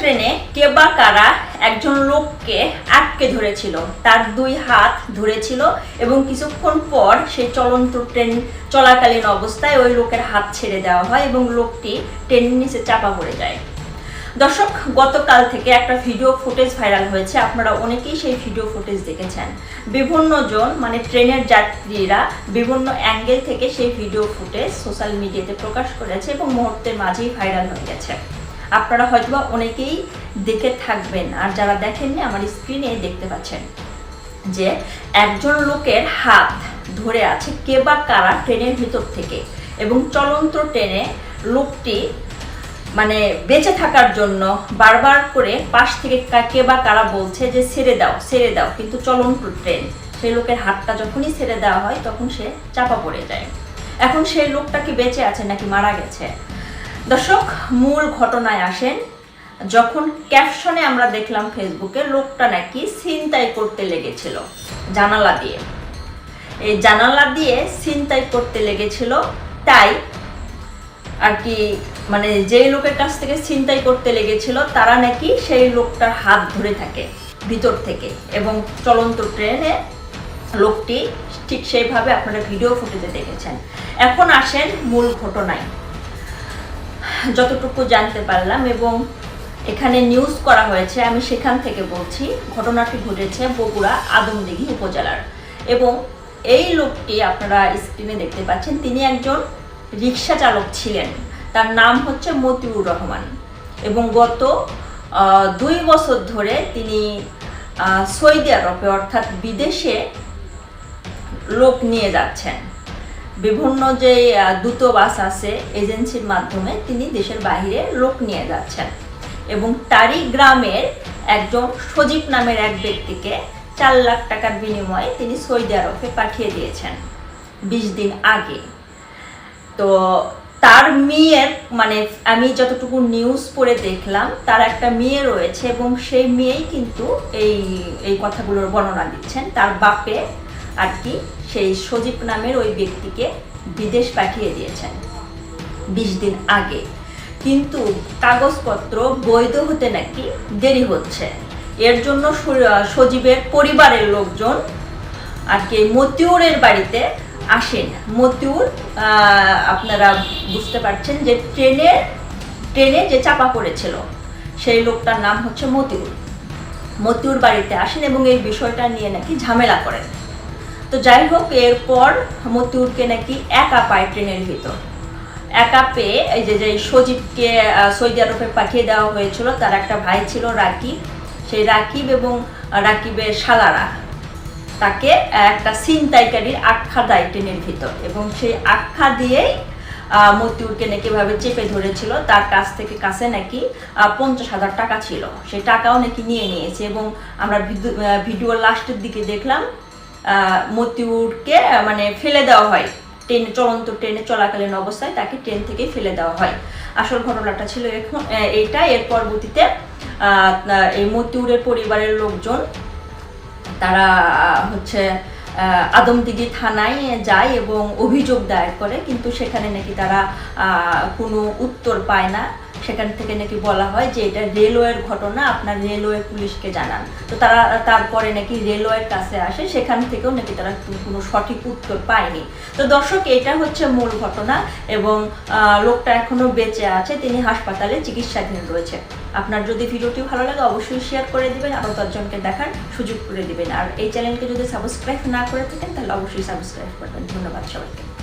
ট্রেনে কে বা কারা একজন লোককে আটকে ধরেছিল। তার দুই হাত ধরেছিল এবং কিছুক্ষণ পর সেই চলন্ত ট্রেন চলাকালীন অবস্থায় ওই লোকের হাত ছেড়ে দেওয়া হয় এবং লোকটি ট্রেনের নিচে চাপা পড়ে যায়। দর্শক, গতকাল থেকে একটা ভিডিও ফুটেজ ভাইরাল হয়েছে। আপনারা অনেকেই সেই ভিডিও ফুটেজ দেখেছেন। বিভিন্ন জন মানে ট্রেনের যাত্রীরা বিভিন্ন অ্যাঙ্গেল থেকে সেই ভিডিও ফুটেজ সোশ্যাল মিডিয়াতে প্রকাশ করেছে এবং মুহূর্তের মাঝেই ভাইরাল হয়ে গেছে। আপনারা হয়তোবা অনেকেই দেখে থাকবেন। আর যারা দেখেননি, আমার স্ক্রিনে দেখতে পাচ্ছেন যে একজন লোকের হাত ধরে আছে কে বা কারা ট্রেনের ভিতর থেকে এবং চলন্ত ট্রেনে লোকটি মানে বেঁচে থাকার জন্য বারবার করে পাশ থেকে কে বা কারা বলছে যে ছেড়ে দাও ছেড়ে দাও। কিন্তু চলন্ত ট্রেন, সেই লোকের হাতটা যখনই ছেড়ে দেওয়া হয়, তখন সে চাপা পড়ে যায়। এখন সেই লোকটা কি বেঁচে আছে নাকি মারা গেছে? দর্শক, মূল ঘটনায় আসেন। যখন ক্যাপশনে আমরা দেখলাম ফেসবুকে লোকটা নাকি ছিনতাই করতে লেগেছিল, জানালা দিয়ে। এই জানালা দিয়ে ছিনতাই করতে লেগেছিল, তাই আর কি মানে যেই লোকের কাছ থেকে ছিনতাই করতে লেগেছিল, তারা নাকি সেই লোকটার হাত ধরে থাকে, ভিতর থেকে। এবং চলন্ত ট্রেনে লোকটি ঠিক সেইভাবে আপনারা ভিডিও ফুটেজে দেখেছেন। এখন আসেন মূল ঘটনায়। যতটুকু জানতে পারলাম এবং এখানে নিউজ করা হয়েছে, আমি সেখান থেকে বলছি, ঘটনাটি ঘটেছে বগুড়া আদমদিঘি উপজেলার এবং এই লোকটি আপনারা স্ক্রিনে দেখতে পাচ্ছেন, তিনি একজন রিক্সা চালক ছিলেন। তার নাম হচ্ছে মতিউর রহমান এবং গত দুই বছর ধরে তিনি সৌদি আরবে অর্থাৎ বিদেশে লোক নিয়ে যাচ্ছেন। বিভিন্ন যে দূতাবাস আছে এজেন্সির মাধ্যমে তিনি দেশের বাইরে লোক নিয়ে যাচ্ছেন। এবং তারই গ্রামের একজন সজীব নামের এক ব্যক্তিকে চার লাখ টাকার বিনিময়ে তিনি সৌদি আরবে পাঠিয়ে দিয়েছেন বিশ দিন আগে। তো তার মেয়ের মানে আমি যতটুকু নিউজ পড়ে দেখলাম, তার একটা মেয়ে রয়েছে এবং সেই মেয়েই কিন্তু এই এই কথাগুলোর বর্ণনা দিচ্ছেন। তার বাপে আর কি, সেই সজীব নামের ওই ব্যক্তিকে বিদেশ পাঠিয়ে দিয়েছেন বিশ দিন আগে। কিন্তু কাগজপত্র বৈধ হতে নাকি দেরি হচ্ছে। এর জন্য সজীবের পরিবারের লোকজন আর কি মতিউরের বাড়িতে আসেন। মতিউর আপনারা বুঝতে পারছেন যে ট্রেনে ট্রেনে যে চাপা পড়েছিল, সেই লোকটার নাম হচ্ছে মতিউর। মতিউর বাড়িতে আসেন এবং এই বিষয়টা নিয়ে নাকি ঝামেলা করেন। তো যাই হোক, এরপর মতিউরকে নাকি একা পায় ট্রেনের ভিতর। একা পেয়ে এই যে যে সজীবকে সৌদি আরবে পাঠিয়ে দেওয়া হয়েছিল, তার একটা ভাই ছিল রাকিব। সেই রাকিব এবং রাকিবের শালারা তাকে একটা ছিনতাইকারীর আখ্যা দেয় ট্রেনের ভিতর এবং সেই আখ্যা দিয়েই মতিউরকে নাকি ভাবে চেপে ধরেছিল। তার কাছ থেকে কাছে নাকি পঞ্চাশ হাজার টাকা ছিল। সেই টাকাও নাকি নিয়ে নিয়েছে এবং আমরা ভিডিও- লাস্টের দিকে দেখলাম মতিউরকে মানে ফেলে দেওয়া হয়। ট্রেন চলন্ত ট্রেনে চলাকালীন অবস্থায় তাকে ট্রেন থেকে ফেলে দেওয়া হয়। আসল ঘটনাটা ছিল এখন এইটা। এর পরবর্তীতে এই মতিউরের পরিবারের লোকজন তারা হচ্ছে আহ, আদমদিঘি থানায় যায় এবং অভিযোগ দায়ের করে কিন্তু সেখানে নাকি তারা কোনো উত্তর পায় না। সেখান থেকে নাকি বলা হয় যে এটা রেলওয়ের ঘটনা, আপনার রেলওয়ে পুলিশকে জানান। তো তারা তারপরে নাকি রেলওয়ের কাছে আসে, সেখান থেকেও নাকি তারা কোনো- সঠিক উত্তর পায়নি। তো দর্শক, এটা হচ্ছে মূল ঘটনা এবং লোকটা এখনও বেঁচে আছে, তিনি হাসপাতালে চিকিৎসাধীন রয়েছে। আপনার যদি ভিডিওটি ভালো লাগে, অবশ্যই শেয়ার করে দিবেন, আরও দশজনকে দেখার সুযোগ করে দিবেন। আর এই চ্যানেলকে যদি সাবস্ক্রাইব না করে থাকেন, তাহলে অবশ্যই সাবস্ক্রাইব করবেন। ধন্যবাদ সবাইকে।